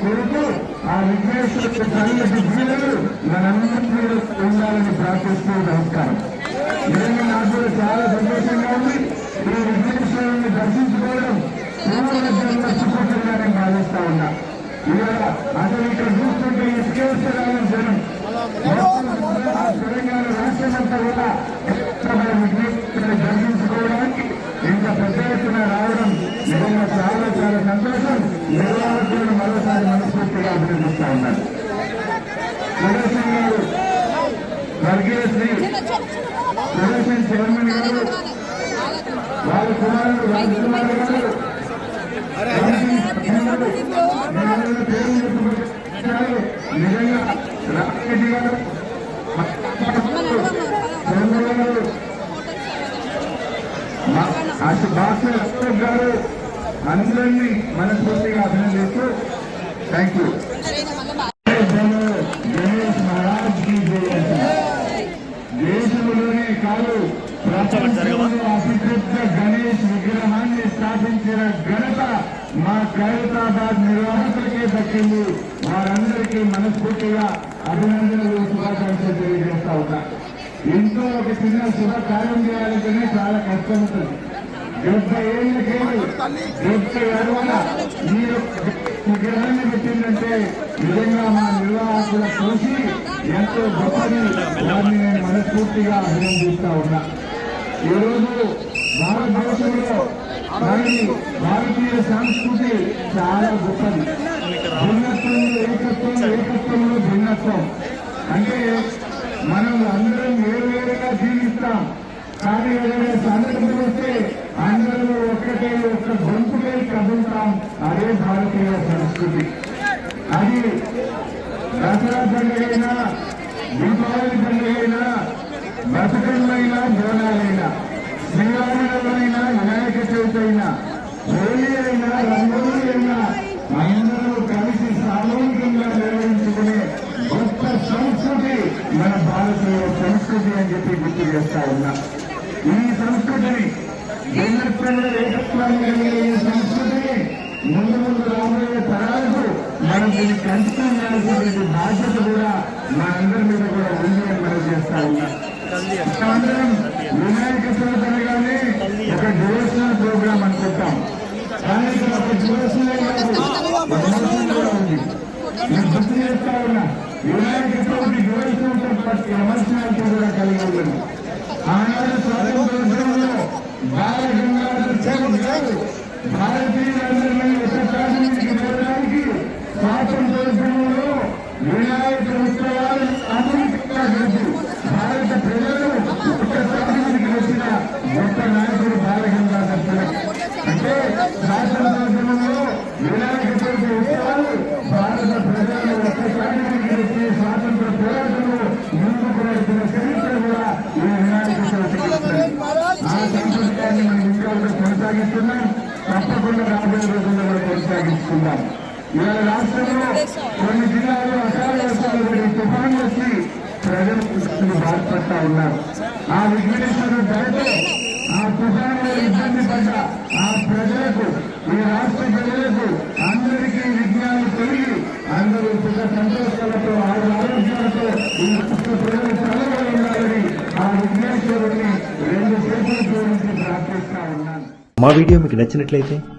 కోరుతూ ఆ విఘ్నేశ్వరుడు చల్లటి జీవులు మనందరి ఉండాలని ప్రార్థిస్తూ నమస్కారం. నిజంగా నాకు చాలా సంతోషంగా ఉంది. ఈ విఘ్నేశ్వరుని దర్శించుకోవడం పూర్వజన్మ సుఖంగా నేను భావిస్తా ఉన్నా. ఇవాళ అసలు ఇక్కడ చూస్తుంటే ఇసుకేశ్వరాలను జనం. తెలంగాణ రాష్ట్రం అంతా కూడా విఘ్నేశ్వరుని దర్శించుకోవడానికి ఇంత పెద్ద ఎత్తున రావడం నిజంగా చాలా చాలా సంతోషం. నిర్వాహకులను మరోసారి మనస్ఫూర్తిగా అభినందిస్తా ఉన్నారు. ప్రదర్శన గారు వర్గీయ శ్రీ ప్రదర్శన చైర్మన్ గారు వారి కుమారుడు రాజకుమార్ గారు నిజంగా గారు గారు అందరినీ మనస్ఫూర్తిగా థ్యాంక్ యూ దేశంలోనే కాదు అతిపెద్ద గణేష్ విగ్రహాన్ని స్థాపించిన ఘనత మా ఖైరతాబాద్ నిర్వాహకులకే దక్కింది. వారందరికీ మనస్ఫూర్తిగా అభినందనలు శుభాకాంక్షలు తెలియజేస్తా ఉన్నా. ఇంట్లో ఒక చిన్న శుభకార్యం చేయాలంటేనే చాలా కష్టం ఉంటుంది. డెబ్బై ఏళ్ళకేళ్ళు డెబ్బై అరవై మీరు విగ్రహాన్ని పెట్టిందంటే నిజంగా మా నిర్వాహకుల కృషి ఎంతో గొప్పది దాన్ని నేను మనస్ఫూర్తిగా అభినందిస్తా ఉన్నా. ఈరోజు భారతదేశంలో మరి భారతీయ సంస్కృతి చాలా గొప్పది. భిన్నత్వంలో ఏకత్వం ఏకత్వంలో భిన్నత్వం. అంటే మనం అందరం వేరువేరుగా జీవిస్తాం. కానీ ఏదైనా సందర్భం వస్తే అందరూ ఒక్కటే ఒక్క గొంతుకై కదులుతాం అదే భారతీయ సంస్కృతి. అది దసరా పండుగైనా దీపావళి పండుగైనా బతుకమ్మైనా బోనాలైనా శ్రీరామనవమైనా వినాయక చవితి అయినా హోలీ అయినా రంగోలీ అయినా అందరూ కలిసి సామూహికంగా నిర్వహించుకునే గొప్ప సంస్కృతి మన భారతీయ సంస్కృతి అని చెప్పి గుర్తు చేస్తా ఉన్నా. ఈ సంస్కృతిని భిన్నత్వంలో ఏకత్వాన్ని సంస్కృతిని ముందు ముందు రాబోయే తరాలకు మనం దీన్ని బాధ్యత కూడా మనందరి మీద కూడా ఉంది అని మనం చేస్తా ఉన్నా అందరం వినాయక చవితి అనగానే ఒక డివోషనల్ ప్రోగ్రామ్ అనుకుంటాం కానీ ఇక్కడ ఒక డివోషనల్ కూడా ఉంది నేను గుర్తు చేస్తా ఉన్నా వినాయక చవితి ఎమోషనాలిటీ కూడా కలిగి ఉన్నది ఆనాడు స్వాతంత్రంలో అంటే స్వాతంత్రంలో వినాయక చవితి ఉత్సవాలు భారత ప్రజలు ఒక ప్రాంతానికి వచ్చి స్వాతంత్ర పోరాటంలో ముందుకు నడిపిన చరిత్ర కూడా ఈ వినాయక చవితికి ఉంది. ఆ సంస్కృతాన్ని మనం ఇంకా కూడా కొనసాగిస్తున్నాం తప్పకుండా కూడా కొనసాగించుకుందాం ఇవాళ రాష్ట్రంలో కొన్ని జిల్లాల్లో అకాల వర్షాలు పడి వచ్చి ప్రజలు దృష్టిని బాధపడతా ఉన్నారు. ఆ విఘ్నేశ్వరుడు దయతో ఆ తుఫానులో ఇబ్బంది పడ్డ ఆ ప్రజలకు ఈ రాష్ట్ర ప్రజలకు అందరికీ విజ్ఞానం పెరిగి అందరూ సుఖ సంతోషాలతో ఆరు ఆరోగ్యాలతో ఈ రాష్ట్ర ప్రజలు చల్లగా ఉండాలని ఆ విఘ్నేశ్వరుడిని రెండు చేతులు జోడించి ప్రార్థిస్తా ఉన్నాను. మా వీడియో మీకు నచ్చినట్లయితే